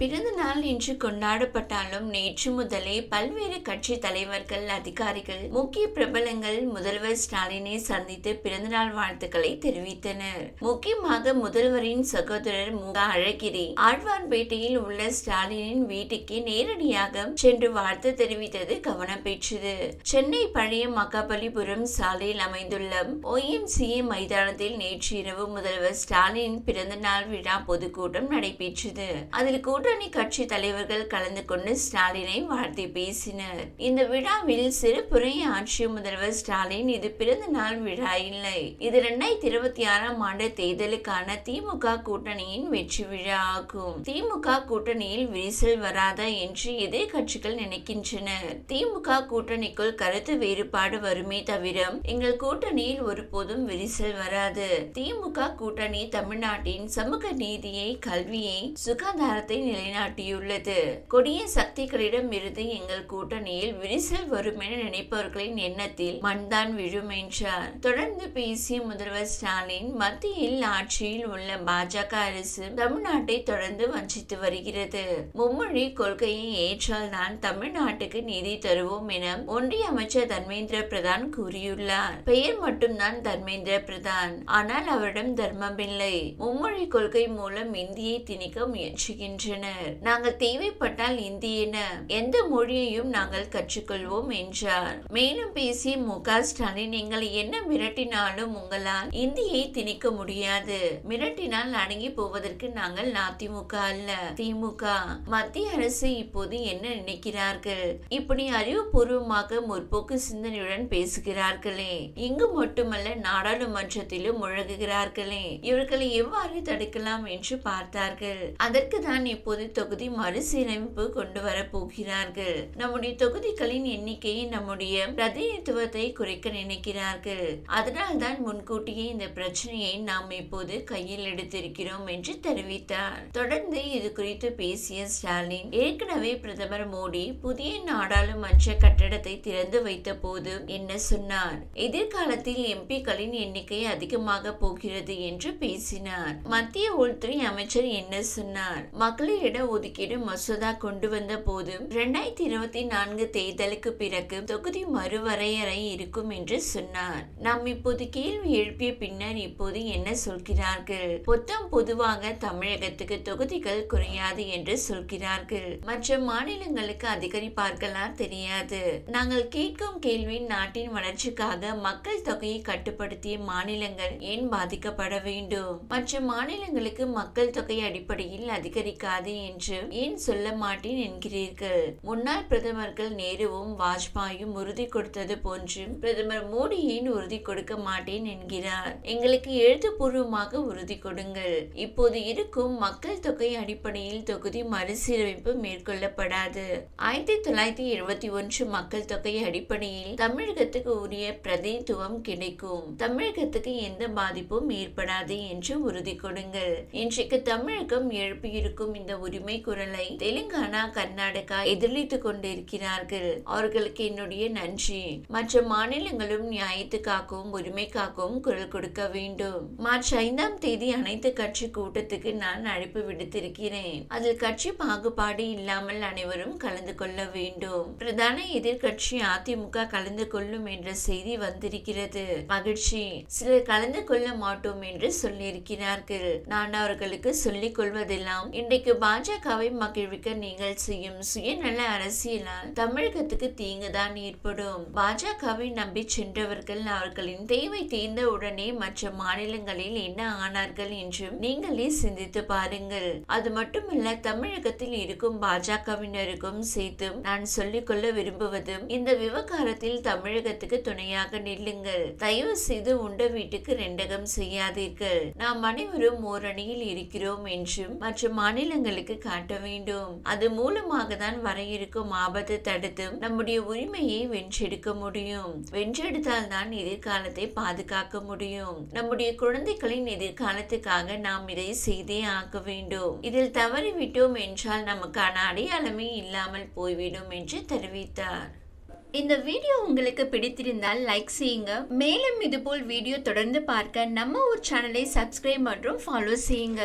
பிறந்த நாள் இன்று கொண்டாடப்பட்டாலும் நேற்று முதலே பல்வேறு கட்சி தலைவர்கள் அதிகாரிகள் முக்கிய பிரபலங்கள் முதல்வர் ஸ்டாலினை சந்தித்து பிறந்தநாள் வாழ்த்துக்களை தெரிவித்தனர். முக்கியமாக முதல்வரின் சகோதரர் மு. அழகிரி ஆழ்வார்பேட்டையில் உள்ள ஸ்டாலினின் வீட்டுக்கு நேரடியாக சென்று வாழ்த்து தெரிவித்தது கவனம் பெற்றது சென்னை பழைய மகாபலிபுரம் சாலையில் அமைந்துள்ள ஓஎம்சிஏ மைதானத்தில் நேற்று இரவு முதல்வர் ஸ்டாலின் பிறந்தநாள் விழா பொதுக்கூட்டம் நடைபெற்றது. அதில் கூட்டணி கட்சி தலைவர்கள் கலந்து கொண்டு ஸ்டாலினை வாழ்த்தி பேசினர். இந்த விழாவில் சிறப்புரை ஆட்சி முதல்வர் ஸ்டாலின் இது பிறந்த நாள் விழா இல்லை. இது இரண்டாயிரத்தி இருபத்தி ஆறாம் ஆண்டு தேர்தலுக்கான திமுக கூட்டணியின் வெற்றி விழா ஆகும். திமுக கூட்டணியில் விரிசல் வராதா என்று எதிர்கட்சிகள் நினைக்கின்றனர். திமுக கூட்டணிக்குள் கருத்து வேறுபாடு வருமே தவிர எங்கள் கூட்டணியில் ஒருபோதும் விரிசல் வராது. திமுக கூட்டணி தமிழ்நாட்டின் சமூக நீதியை கல்வியை சுகாதாரத்தை நிலை நிலைநாட்டியுள்ளது. கொடிய சக்திகளிடம் இருந்து எங்கள் கூட்டணியில் விரிசல் வரும் என நினைப்பவர்களின் எண்ணத்தில் மண்தான் விழும் என்றார். தொடர்ந்து பேசிய முதல்வர் ஸ்டாலின் மத்தியில் ஆட்சியில் உள்ள பாஜக அரசு தமிழ்நாட்டை தொடர்ந்து வஞ்சித்து வருகிறது. மும்மொழி கொள்கையை ஏற்றால்தான் தமிழ்நாட்டுக்கு நிதி தருவோம் என ஒன்றிய அமைச்சர் தர்மேந்திர பிரதான் கூறியுள்ளார். பெயர் மட்டும்தான் தர்மேந்திர பிரதான். ஆனால் அவரிடம் தர்மமில்லை மும்மொழி கொள்கை மூலம் இந்தியை திணிக்க முயற்சிக்கின்றனர். நாங்கள் தேவைப்பட்டால் இந்தியன எந்த மொழியையும் நாங்கள் கற்றுக்கொள்வோம் என்றார். மேலும் பேசிய மு க. ஸ்டாலின் நீங்கள் என்ன மிரட்டினாலும் உங்களால் இந்தியை திணிக்க முடியாது. மிரட்டினால் அடங்கி போவதற்கு நாங்கள் அதிமுக அல்ல திமுக. மத்திய அரசு இப்போது என்ன நினைக்கிறார்கள்? இப்படி அறிவுபூர்வமாக முற்போக்கு சிந்தனையுடன் பேசுகிறார்களே. இங்கு மட்டுமல்ல நாடாளுமன்றத்திலும் முழங்குகிறார்களே. இவர்களை எவ்வாறு தடுக்கலாம் என்று பார்த்தார்கள். அதற்கு தான் இப்போது தொகுதி மறுசீரமைப்பு கொண்டு வரப்போகிறார்கள். நம்முடைய தொகுதிகளின் எண்ணிக்கையை நம்முடைய பிரதிநிதித்துவத்தை குறைக்க நினைக்கிறார்கள். அதனால் தான் முன்கூட்டியே இந்த பிரச்சனையை நாம் இப்போது கையில் எடுத்திருக்கிறோம் என்று தெரிவித்தார். தொடர்ந்து இது குறித்து பேசிய ஸ்டாலின் ஏற்கனவே பிரதமர் மோடி புதிய நாடாளுமன்ற கட்டடத்தை திறந்து வைத்த போது என்ன சொன்னார்? எதிர்காலத்தில் எம்பிக்களின் எண்ணிக்கை அதிகமாக போகிறது என்று பேசினார். மத்திய உள்துறை அமைச்சர் என்ன சொன்னார்? மகளிர் இட ஒதுக்கீடு மசோதா கொண்டு வந்த போது இரண்டாயிரத்தி இருபத்தி நான்கு தேர்தலுக்கு பிறகு தொகுதி மறுவரையறை இருக்கும் என்று சொன்னார். நாம் இப்போது கேள்வி எழுப்பிய பின்னர் இப்போது என்ன சொல்கிறார்கள்? மொத்தம் பொதுவாக தமிழகத்துக்கு தொகுதிகள் குறையாது என்று சொல்கிறார்கள். மற்ற மாநிலங்களுக்கு அதிகரிப்பார்களா தெரியாது. நாங்கள் கேட்கும் கேள்வி நாட்டின் வளர்ச்சிக்காக மக்கள் தொகையை கட்டுப்படுத்திய மாநிலங்கள் ஏன் பாதிக்கப்பட வேண்டும்? மற்ற மாநிலங்களுக்கு மக்கள் தொகை அடிப்படையில் அதிகரிக்காது என்று ஏன் சொல்ல மாட்டேன் என்கிறீர்கள்? முன்னாள் பிரதமர்கள் நேருவும் வாஜ்பாயும் உறுதி கொடுத்தது போன்று பிரதமர் மோடி ஏன் உறுதி கொடுக்க மாட்டேன் என்கிறார். எங்களுக்கு எழுத்துப்பூர்வமாக உறுதி கொடுங்கள். இப்போது இருக்கும் மக்கள் தொகை அடிப்படையில் தொகுதி மறுசீரமைப்பு மேற்கொள்ளப்படாது. ஆயிரத்தி தொள்ளாயிரத்தி எழுபத்தி ஒன்று மக்கள் தொகை அடிப்படையில் தமிழகத்துக்கு உரிய பிரதிநிதித்துவம் கிடைக்கும். தமிழகத்துக்கு எந்த பாதிப்பும் ஏற்படாது என்று உறுதி கொடுங்கள். இன்றைக்கு தமிழகம் எழுப்பியிருக்கும் இந்த உரிமை குரலை தெலுங்கானா கர்நாடகா எதிர்த்து கொண்டிருக்கிறார்கள். அவர்களுக்கு என்னுடைய நன்றி. மற்ற மாநிலங்களும் நியாயத்துக்காகவும் உரிமைக்காகவும் குரல் கொடுக்க வேண்டும். மார்ச் ஐந்தாம் தேதி அனைத்து கட்சி கூட்டத்துக்கு நான் அழைப்பு விடுத்திருக்கிறேன். அதில் கட்சி பாகுபாடு இல்லாமல் அனைவரும் கலந்து கொள்ள வேண்டும். பிரதான எதிர்கட்சி அதிமுக கலந்து கொள்ளும் என்ற செய்தி வந்திருக்கிறது. மகிழ்ச்சி. சிலர் கலந்து கொள்ள மாட்டோம் என்று சொல்லியிருக்கிறார்கள். நான் அவர்களுக்கு சொல்லிக் கொள்வதெல்லாம் இன்றைக்கு பாஜகவை மகிழ்விக்க நீங்கள் செய்யும் சுயநல அரசியலால் தமிழகத்துக்கு தீங்குதான் ஏற்படும். பாஜகவை நம்பி சென்றவர்கள் அவர்களின் தேவை தீர்ந்த உடனே மற்ற மாநிலங்களில் என்ன ஆனார்கள் என்றும் நீங்களே சிந்தித்து பாருங்கள். அது மட்டுமல்ல தமிழகத்தில் இருக்கும் பாஜகவினருக்கும் சேர்த்தும் நான் சொல்லிக்கொள்ள விரும்புவதும் இந்த விவகாரத்தில் தமிழகத்துக்கு துணையாக நில்லுங்கள். தயவு செய்து உண்ட வீட்டுக்கு ரெண்டகம் செய்யாதீர்கள். நாம் அனைவரும் ஓரணியில் இருக்கிறோம் என்றும் மற்ற மாநிலங்களில் மாநிலங்களுக்கு காட்ட வேண்டும். அது மூலமாக தான் வர இருக்கும் ஆபத்தை தடுத்து நம்முடைய உரிமையை வென்றெடுக்க முடியும். வென்றெடுத்தால் தான் எதிர்காலத்தை பாதுகாக்க முடியும். நம்முடைய குழந்தைகளின் எதிர்காலத்துக்காக நாம் இதை செய்தே ஆக்க வேண்டும். இதில் தவறிவிட்டோம் என்றால் நமக்கான அடையாளமே இல்லாமல் போய்விடும் என்று தெரிவித்தார். இந்த வீடியோ உங்களுக்கு பிடித்திருந்தால் லைக் செய்யுங்க. மேலும் இதுபோல் வீடியோ தொடர்ந்து பார்க்க நம்ம ஒரு சேனலை சப்ஸ்கிரைப் மற்றும் ஃபாலோ செய்யுங்க.